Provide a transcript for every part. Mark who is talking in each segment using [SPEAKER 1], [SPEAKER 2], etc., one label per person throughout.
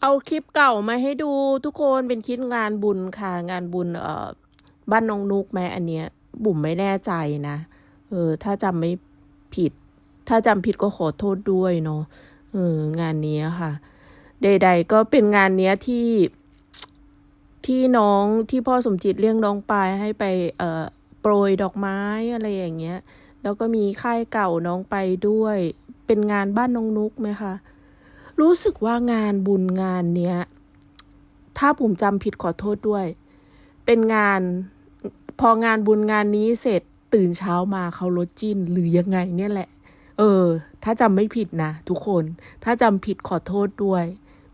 [SPEAKER 1] เอาคลิปเก่ามาให้ดูทุกคนเป็นคลิปงานบุญค่ะ งานบุญเอ่อบ้านน้องนุกไหมอันเนี้ย บุ๋มไม่แน่ใจนะ เออ ถ้าจำไม่ผิด ถ้าจำผิดก็ขอโทษด้วยเนาะเอองานนี้ค่ะ ใด ๆ ก็เป็นงานเนี้ยที่ที่น้องที่พ่อสมจิตเลี้ยงน้องปายให้ไปเอ่อโปรยดอกไม้อะไรอย่างเงี้ย แล้วก็มีค่ายเก่าน้องไปด้วย เป็นงานบ้านน้องนุกไหมคะ รู้สึกว่างานบุญงานเนี้ย ถ้าผมจำผิดขอโทษด้วย เป็นงานพองานบุญงานนี้เสร็จตื่นเช้ามาเขาลดจิ้นหรือยังไงเนี่ยแหละ เออ ถ้าจำไม่ผิดนะทุกคน ถ้าจำผิดขอโทษด้วย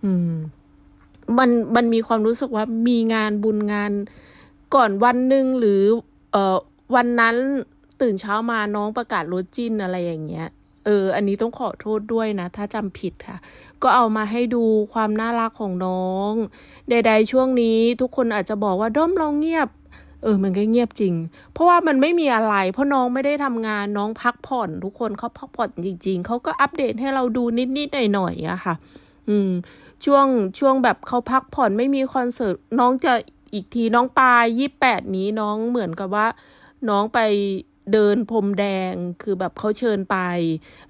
[SPEAKER 1] อืม มันมันมีความรู้สึกว่ามีงานบุญงานก่อนวันหนึ่งหรือ เอ่อวันนั้นตื่นเช้ามาน้องประกาศลดจิ้นอะไรอย่างเงี้ย เออ อันนี้ต้องขอโทษด้วยนะ ถ้าจำผิดค่ะ ก็เอามาให้ดูความน่ารักของน้อง ใด ๆ ช่วงนี้ทุกคนอาจจะบอกว่าด้อมเราเงียบ เออ มันก็เงียบจริง เพราะว่ามันไม่มีอะไร เพราะน้องไม่ได้ทำงานน้องพักผ่อน ทุกคนเขาพักผ่อนจริง ๆ เขาก็อัปเดตให้เราดูนิด ๆ หน่อยๆอะค่ะ อืม ช่วงช่วงแบบเขาพักผ่อนไม่มีคอนเสิร์ตน้องจะอีกทีน้องปายยี่แปดนี้น้องเหมือนกับว่า น้องไป เดินพรมแดงคือแบบเขาเชิญไป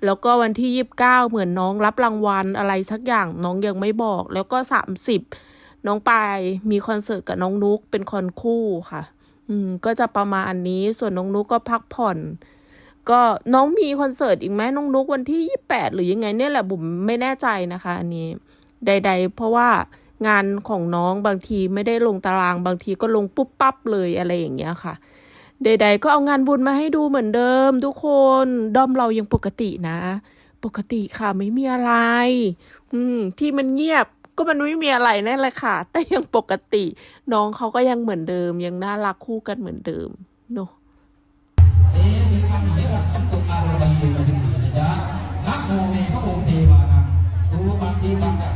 [SPEAKER 1] แล้วก็วันที่ยี่บเก้าเหมือนน้องรับรางวัลอะไรสักอย่างน้องยังไม่บอก แล้วก็สามสิบน้องปายมีคอนเสิร์ตกับน้องนุกเป็นคอนคู่ค่ะ อืม ก็จะประมาณนี้ส่วนน้องนุกก็พักผ่อน ก็น้องมีคอนเสิร์ตอีกไหมน้องนุกวันที่ยี่แปดหรือยังไงเนี่ยแหละบุ๋มไม่แน่ใจนะคะ อันนี้ ใด ๆ เพราะว่างานของน้องบางทีไม่ได้ลงตารางบางทีก็ลงปุ๊บปั๊บเลยอะไรอย่างเงี้ยค่ะ ใดๆก็เอางานบุญมาให้ดูเหมือนเดิม ทุกคนด้อมเรายังปกตินะ ปกติค่ะไม่มีอะไร อืม ที่มันเงียบก็มันไม่มีอะไรนั่นแหละค่ะ แต่ยังปกติ น้องเขาก็ยังเหมือนเดิม ยังน่ารักคู่กันเหมือนเดิมเนอะ
[SPEAKER 2] เอมีคำเรียกคำตุกอาะจ๊ะนะโมเมพระองค์เทวานังตูบังตีบังอุปัง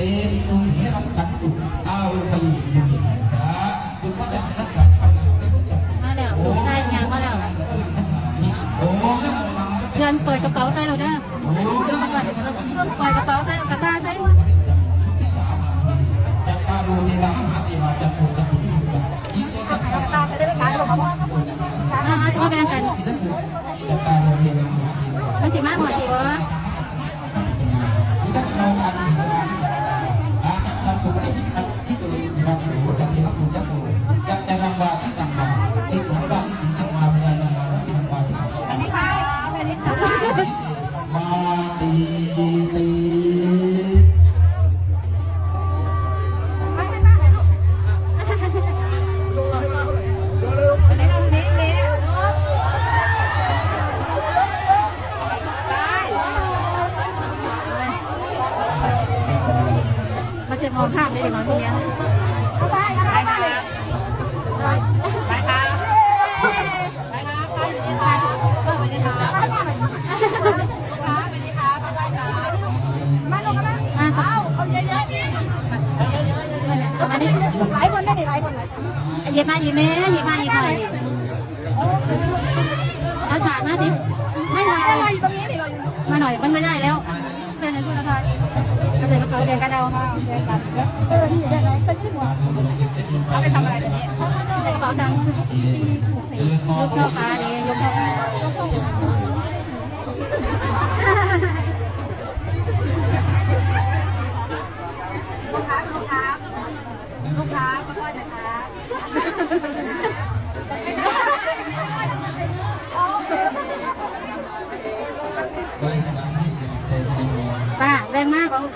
[SPEAKER 2] เต ม
[SPEAKER 3] อง
[SPEAKER 2] ภาพได้
[SPEAKER 3] ดีมั้งทีเนี้ยไปไปไปไปไปครับไปครับไปอยู่ที่บ้านก็ไปที่ทางไปครับไปที่ครับไปไปครับมาลงกันนะเอาเอาเยอะๆเอาเยอะๆมาดิหลายคนได้ดิหลายคนเลยหยิบมาหยิบแม่หยิบมาหยิบมาเอาฉากมาดิไม่ไหวมาหน่อยมันไม่ได้ กันเดาค่ะเออนี่อยู่ได้แล้วเป็นที่หัวเขาไปทำอะไรตัวนี้ข้าในกระเป๋าตังค์ที่ถูกสียกช่อฟ้าเนยยกช่อฟ้ายกช่อฟ้า
[SPEAKER 4] ลูกค้าลูกค้าลูกค้าขอโทษนะ
[SPEAKER 2] คะ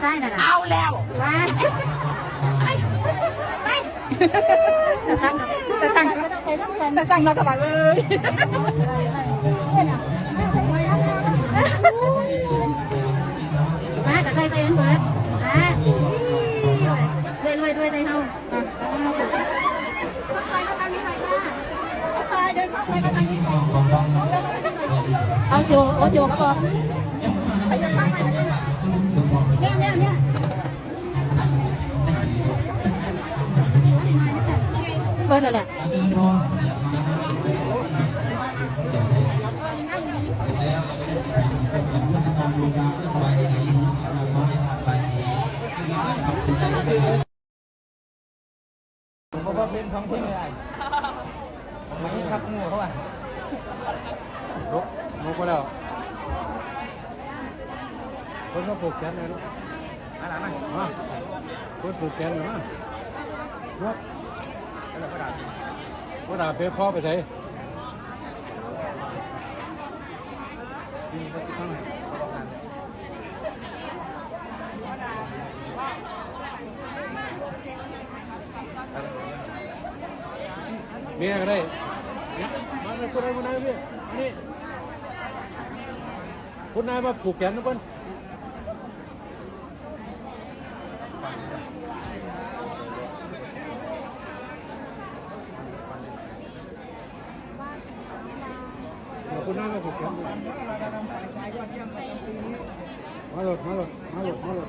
[SPEAKER 2] รงมากของลูกชายน่ะนะเอาแล้วป้าแต่สั่งแต่สั่งแต่สั่งเราสบายเลยมาแต่ใส่ใส่เงินเบิดมารวยรวยรวยใจเฮาเอาโจเอาโจก็พอ เบิดแล้วแหละ
[SPEAKER 5] เพราะว่าเป็นท้องที่ไม่ได้ไม่ทักงูเขาอะลุกลุกไปแล้วคนก็ปลูกแขนเลยเนาะอะไรมามาคนปลูกแขนเลยมาลุกแล้ ว่าด่าเพื่อพ่อไปไหนเมียก็ได้มาเลยคุณนายคุณนายพี่อันนี้คุณนายมาผูกแขนนะเพิ่น ขอบคุณมากครับมาหลดมาหลดมาหลดมาหลด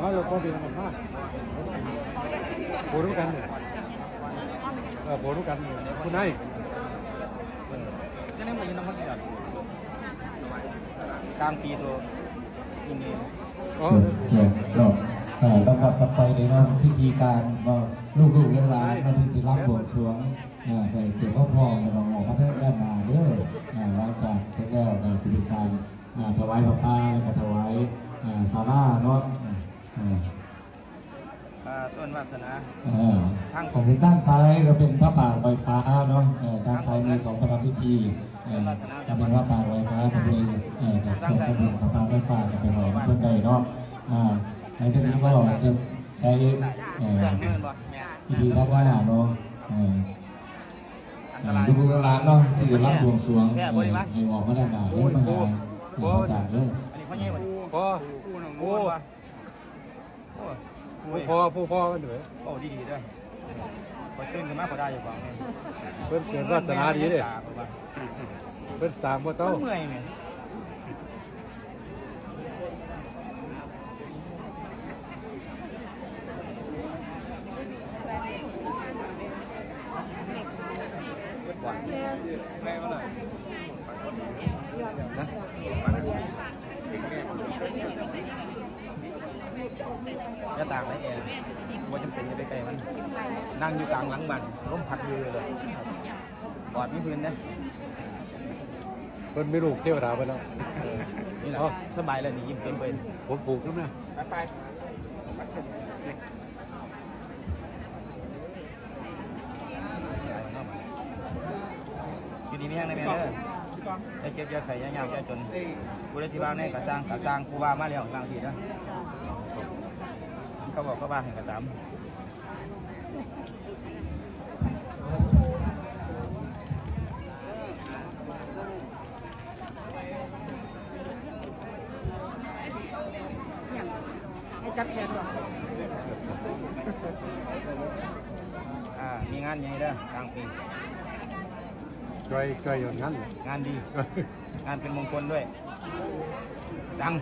[SPEAKER 5] มาหลดพอดีนะมาโผล่ด้วยกันเนี่ยเออโผล่ด้วยกันคุณนาย
[SPEAKER 6] ก็นั่นเหมือนน้ำมันเดือดกลางปีตัวอินเดีย
[SPEAKER 5] อ๋อ
[SPEAKER 4] เดี๋ยวก็เอ่อลำดับต่อไปเลยเนะพิธีการก็ลูกๆหลานๆก็ที่รับบวงสวงอ่า ใส่เกี่ยวข้าวพองกับน้องออกพระเทศด้านนาเด้ออ่าหลังจากเสร็จแล้วในพิธีการอ่าถวายพระป่าแล้วก็ถวายอ่าศาลาเนาะอ่า
[SPEAKER 6] ปลาต้นวาสนา
[SPEAKER 4] อ่าของทางด้านซ้ายก็เป็นพระป่าไฟฟ้าเนาะเอ่อด้านซ้ายมือของพระพิธีเอ่อจะเป็นพระป่าไฟฟ้าจะเป็นเอ่อจะเป็นพระป่าไฟฟ้าจะเป็นหอยเพื่อนใดเนาะอ่าในที่นี้ก็จะใช้เอ่อ
[SPEAKER 6] เครื่องมือบ่แม่
[SPEAKER 4] พิธีรับว่าเนาะ ดูโบราณเนาะที่จะรับบวงสรวงเอ่อให้ออกมาด้านหน้าเด้อมาหาเอ่อจากเด้อ
[SPEAKER 6] อันนี้พ่อใหญ่บ่
[SPEAKER 5] พอ
[SPEAKER 6] กู้หนองงูวะโอ้
[SPEAKER 5] ผู้พ่อผู้พ่อกันด้วย
[SPEAKER 6] โอ้ดีๆด้วยพอตื่นขึ้นมาพอได้อยู่ฟัง
[SPEAKER 5] เพิ่นเกิดวาสนาดีเด้เพิ่นตามว่าเจ้า
[SPEAKER 6] เมื่อยไหมจะต่างไรแอร์ว่าจำเป็นจะไปไกลมัน นั่งอยู่กลางหลังมันร่มพัดมือเลยปอดมีพื้นนะ
[SPEAKER 5] เพิ่นไม่ลูกเทวดาไปแล้ว
[SPEAKER 6] นี่แหละสบายเลยนี่ยิ้มเต็มเป็น
[SPEAKER 5] ผมปลูกทั้งนั้น
[SPEAKER 6] ไปอยู่ดีไม่แห้งในแม่เด้อไอ้เก็บยาไข่ยายาวแก่จนกูได้ที่บ้านในกระซังกระซังกูว่ามาแล้วบางทีนะเขาบอกเขาบ้านแห่งกระซัง
[SPEAKER 2] ให้จับแขนหรอ
[SPEAKER 6] อ่า มีงานใหญ่เด้อกลางปี
[SPEAKER 5] จอยจอยอย่างนั้น
[SPEAKER 6] งานดี งานเป็นมงคลด้วย ดัง